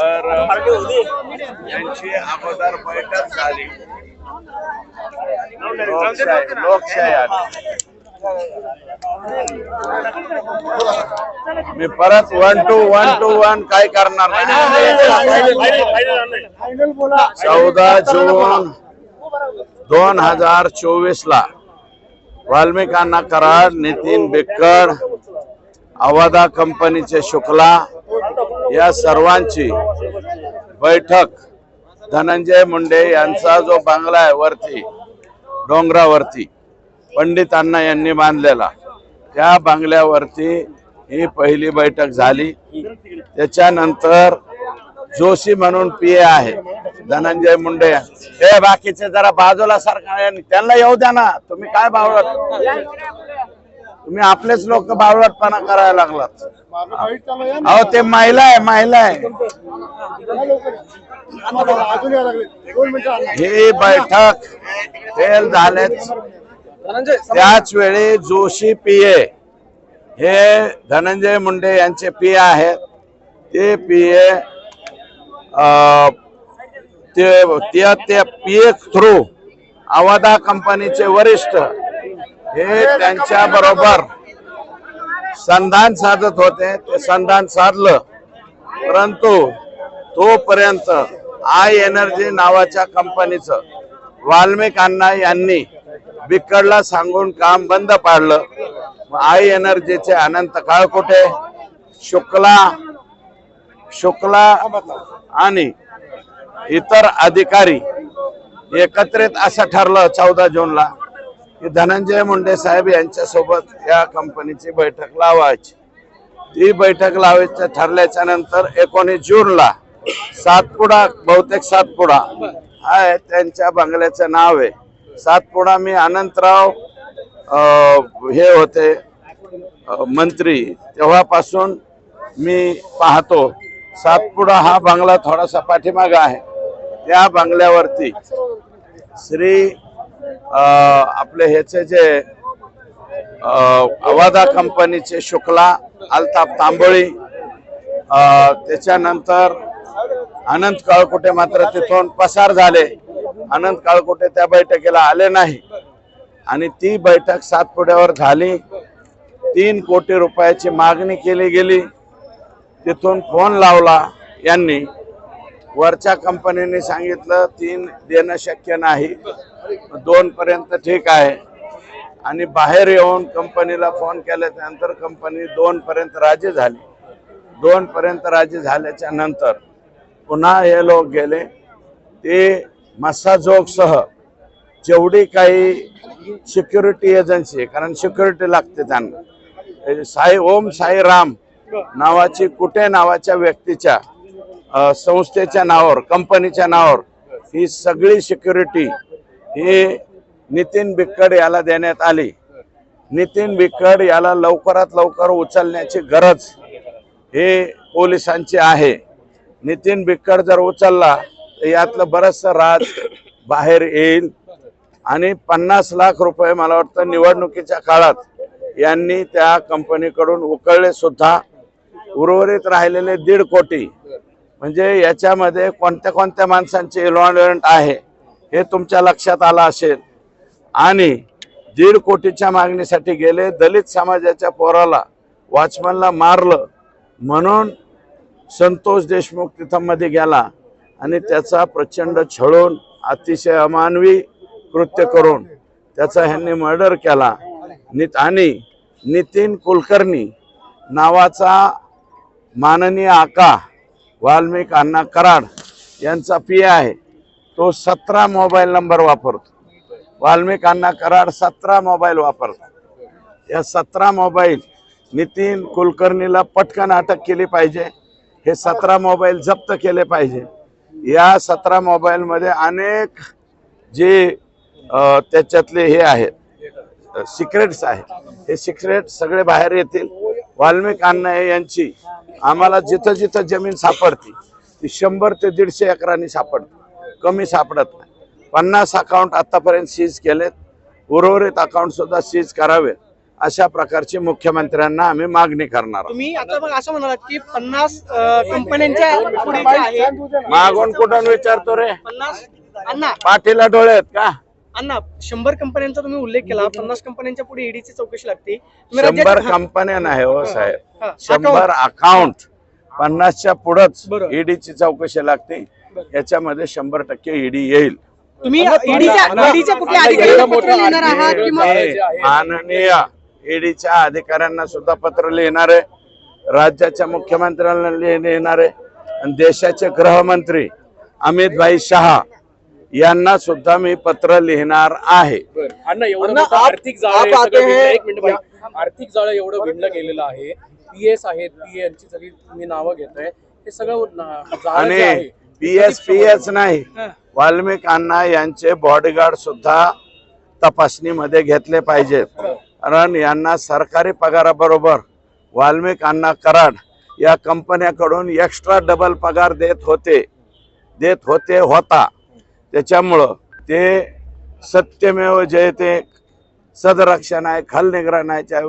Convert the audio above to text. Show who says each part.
Speaker 1: तर यांची अगोदर बैठक झाली. लोकशाही लोकशाही आली. मी परत one two one two one काय करणार नाही. चौदा जून दोन हजार चोवीस ला वाल्मिकांना कराड नितीन बिक्कड अवादा कंपनीचे शुक्ला या सर्वांची बैठक. धनंजय मुंडे यांचा जो बांगला आहे वरती डोंगरावरती पंडित अण्णा यांनी बांधलेला त्या बांगल्यावरती ही पहिली बैठक झाली. त्याच्यानंतर जोशी म्हणून पी ए आहे धनंजय मुंडे. हे बाकीचे जरा बाजूला सारखा त्यांना येऊ द्या ना. तुम्ही काय बावळत तुम्ही आपलेच लोक बावळटपणा करायला लागलात. अहो ते महिला आहे महिला आहे. ही बैठक फेल झालेच त्याच वेळी जोशी पीए हे धनंजय मुंडे यांचे पीए आहेत. ते पीए ते ते- पीए थ्रू अवधा कंपनीचे वरिष्ठ हे त्यांच्या बरोबर संधान साधत होते ते संधान साधलं. परंतु तोपर्यंत आय एनर्जी नावाच्या कंपनीचं वाल्मिक अण्णा यांनी बिकडला सांगून काम बंद पाडलं. आय एनर्जीचे अनंत काळकुटे शुक्ला शुक्ला आणि इतर अधिकारी एकत्रित असं ठरलं चौदा जूनला. धनंजय मुंडे साहेब यांच्यासोबत या कंपनीची बैठक लावायची. ती बैठक लावायचं ठरल्याच्या नंतर एकोणीस जूनला सातपुडा बहुतेक सातपुडा आहे त्यांच्या बंगल्याचं नाव आहे. सातपुडा मी अनंतराव हे होते मंत्री. तेव्हापासून मी पाहतो सातपुडा हा बंगला थोडासा पाठीमागा आहे. त्या बंगल्यावरती श्री आपले ह्याचे जे अवादा कंपनीचे शुक्ला अल्ताफ तांबोळी त्याच्यानंतर अनंत काळकुटे मात्र तिथून पसार झाले. अनंत काळकुटे त्या बैठकीला आले नाही. आणि ती बैठक सातपुड्यावर झाली. तीन कोटी रुपयाची मागणी केली गेली. तिथून फोन लावला यांनी. वरच्या कंपनीने सांगितलं तीन देणं शक्य नाही. दोन पर्यंत ठीक आहे. आणि बाहेर येऊन कंपनीला फोन केल्यानंतर कंपनी दोन पर्यंत राजी झाली. दोन पर्यंत राजी झाल्याच्यानंतर पुन्हा हे लोक गेले. ते मसाजोगसह जेवढी काही सिक्युरिटी एजन्सी कारण सिक्युरिटी लागते त्यांना. साई ओम साई राम नावाची कुठे नावाच्या व्यक्तीच्या संस्थेच्या नावावर कंपनीच्या नावावर ही सगळी सिक्युरिटी ही नितीन बिक्कड याला देण्यात आली. नितीन बिक्कड याला लवकरात लवकर उचलण्याची गरज हे पोलिसांची आहे. नितीन बिक्कड जर उचलला तर यातलं बरंचसं राज बाहेर येईल. आणि पन्नास लाख रुपये मला वाटतं निवडणुकीच्या काळात यांनी त्या कंपनीकडून उकळले सुद्धा. उर्वरित राहिलेले दीड कोटी. म्हणजे याच्यामध्ये कोणत्या कोणत्या माणसांचे इन्व्हॉल्वमेंट आहे? हे तुमच्या लक्षात आलं असेल. आणि दीड कोटीच्या मागणीसाठी गेले दलित समाजाच्या पोराला वॉचमनला मारलं. म्हणून संतोष देशमुख तिथंमध्ये गेला आणि त्याचा प्रचंड छळून अतिशय अमानवी कृत्य करून त्याचा ह्यांनी मर्डर केला. नित आणि नितीन कुलकर्णी नावाचा माननीय आका वाल्मिक अण्णा कराड यांचा पी आहे. तो सतरा मोबाईल नंबर वापरतो. वाल्मिक अण्णा कराड सतरा मोबाईल वापरतो या सतरा मोबाईल नितीन कुलकर्णीला पटकन अटक केली पाहिजे. हे सतरा मोबाईल जप्त केले पाहिजे. या सतरा मोबाईलमध्ये अनेक जे त्याच्यातले हे आहेत सिक्रेट्स आहेत. हे सिक्रेट सगळे बाहेर येतील. वाल्मिक अण्णा यांची आम्हाला जिथं जिथं जमीन सापडती ती शंभर ते दीडशे एकरांनी सापडते. कमी सापडत नाही. पन्नास अकाउंट आतापर्यंत सीज केलेत. उर्वरित अकाउंट सुद्धा सीज करावेत. अशा प्रकारची मुख्यमंत्र्यांना आम्ही मागणी करणार आहोत.
Speaker 2: तुम्ही आता मग असं म्हणालात की पन्नास कंपन्यांच्या
Speaker 1: मागून कुठून विचारतो रे?
Speaker 2: पन्नास अण्णा.
Speaker 1: पाठीला डोळे आहेत का?
Speaker 2: अण्णा शंभर कंपन्यांचा तुम्ही उल्लेख केला. पन्नास कंपन्यांच्या पुढे ईडीची चौकशी लागते.
Speaker 1: शंभर कंपन्या नाही हो साहेब. शंभर अकाउंट पन्नासच्या पुढंच. ईडीची चौकशी लागते. याच्यामध्ये शंभर टक्के ईडी येईल.
Speaker 2: तुम्ही आहात
Speaker 1: माननीय ईडीच्या अधिकाऱ्यांना सुद्धा पत्र लिहिणार आहे. राज्याच्या मुख्यमंत्र्यांना लिह- लिहिणार आहे. आणि देशाचे गृहमंत्री अमित भाई शहा यांना सुद्धा मी पत्र लिहिणार आहे.
Speaker 3: आर्थिक जाळं आर्थिक जाळं एवढं विणलं गेलेलं आहे. पीएस आहेत पी यांची सगळी तुम्ही नावं घेताय. हे सगळं आहे
Speaker 1: आणि पी एस पी एस नाही. वाल्मिक अण्णा यांचे बॉडीगार्ड सुद्धा तपासणीमध्ये घेतले पाहिजेत कारण यांना सरकारी पगाराबरोबर वाल्मिक अण्णा कराड या कंपन्याकडून एक्स्ट्रा डबल पगार देत होते. देत होते होता. त्याच्यामुळं ते सत्यमेव जयते. सदरक्षण आहे खल निग्रहणाच्या